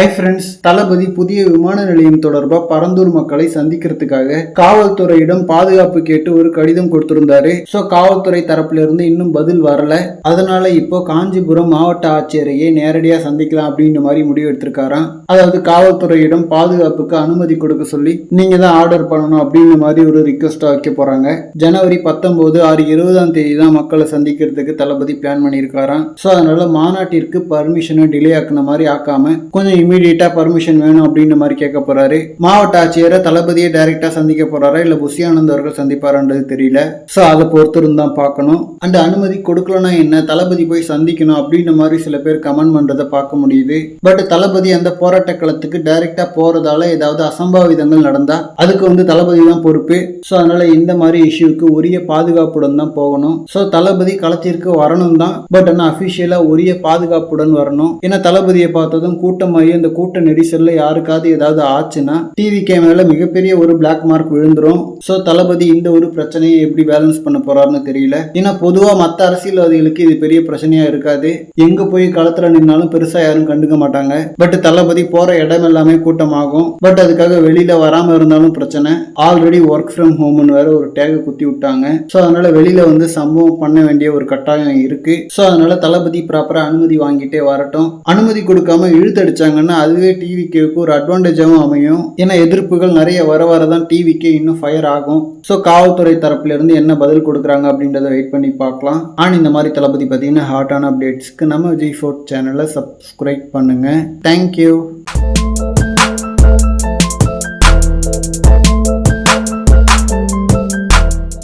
Hi friends தளபதி புதிய விமான நிலையம் தொடர்பாக பரந்தூர் மக்களை சந்திக்கிறதுக்காக காவல்துறையிடம் பாதுகாப்பு கேட்டு ஒரு கடிதம் கொடுத்திருந்தாரு. ஸோ காவல்துறை தரப்புல இருந்து இன்னும் பதில் வரல. அதனால இப்போ காஞ்சிபுரம் மாவட்ட ஆட்சியரையே நேரடியாக சந்திக்கலாம் அப்படின்ற மாதிரி முடிவு எடுத்திருக்காராம். அதாவது காவல்துறையிடம் பாதுகாப்புக்கு அனுமதி கொடுக்க சொல்லி நீங்க தான் ஆர்டர் பண்ணணும் அப்படின்ற மாதிரி ஒரு ரிக்வஸ்டா வைக்க போறாங்க. ஜனவரி பத்தொன்பது ஆறு இருபதாம் தேதி தான் மக்களை சந்திக்கிறதுக்கு தளபதி பிளான் பண்ணியிருக்காராம். ஸோ அதனால மாநாட்டிற்கு பர்மிஷனை டிலே ஆக்குன மாதிரி ஆக்காம கொஞ்சம் இமீடியட்டா பர்மிஷன் வேணும் அப்படின்ற மாதிரி கேட்க போறாரு. மாவட்ட ஆட்சியரை தளபதியை டைரக்டா சந்திக்க போறாரா? இல்ல புஷி அவர்கள் சந்திப்பாரான்றது தெரியல. ஸோ அதை பொறுத்து தான் பார்க்கணும். அந்த அனுமதி கொடுக்கலனா என்ன? தளபதி போய் சந்திக்கணும் அப்படின்ற மாதிரி சில பேர் கமெண்ட் பண்றதை பார்க்க முடியுது. பட் தளபதி அந்த போராட்ட களத்துக்கு டைரக்டா போறதால ஏதாவது அசம்பாவிதங்கள் நடந்தா அதுக்கு வந்து தளபதி தான் பொறுப்பு. ஸோ அதனால இந்த மாதிரி இஷ்யூக்கு உரிய பாதுகாப்புடன் தான் போகணும். ஸோ தளபதி களத்திற்கு வரணும் தான். பட் ஆனால் அஃபிஷியலாக உரிய பாதுகாப்புடன் வரணும். ஏன்னா தளபதியை பார்த்ததும் கூட்டமாகி இந்த கூட்ட நெரிசல்ல யாருக்காவது ஏதாவது ஆச்சுன்னா டிவி கேமரால மிகப்பெரிய ஒரு பிளாக் மார்க் விழுந்துரும். ஸோ தளபதி இந்த ஒரு பிரச்சனையை எப்படி பேலன்ஸ் பண்ண போறாருன்னு தெரியல. ஏன்னா பொதுவாக மற்ற அரசியல்வாதிகளுக்கு இது பெரிய பிரச்சனையா இருக்காது. எங்க போய் களத்துல நின்னாலும் பெருசா யாரும் கண்டுக்க மாட்டாங்க. பட் தளபதி போற இடம் எல்லாமே கூட்டமாகும். பட் அதுக்காக வெளியில வராம இருந்தாலும் பிரச்சனை. ஆல்ரெடி ஒர்க் ஃப்ரம் ஹோம்னு வேற ஒரு டேக குத்தி விட்டாங்க. ஸோ அதனால வெளியில வந்து சம்பவம் பண்ண வேண்டிய ஒரு கட்டாயம் இருக்கு. ஸோ அதனால தளபதி ப்ராப்பரா அனுமதி வாங்கிட்டே வரட்டும். அனுமதி கொடுக்காம இழுத்தடிச்சாங்க இழுத்தடிச்சாங்கன்னா அதுவே டிவிக்கு ஒரு அட்வான்டேஜாகவும் அமையும். ஏன்னா எதிர்ப்புகள் நிறைய வர வர தான் டிவிக்கு இன்னும் ஃபயர் ஆகும். ஸோ காவல்துறை தரப்புலேருந்து என்ன பதில் கொடுக்குறாங்க அப்படின்றத வெயிட் பண்ணி பார்க்கலாம். ஆனால் இந்த மாதிரி தளபதி பார்த்தீங்கன்னா ஹாட்டான அப்டேட்ஸ்க்கு நம்ம விஜய் ஃபோர்ட் சேனலை சப்ஸ்கிரைப் பண்ணுங்கள் தேங்க்யூ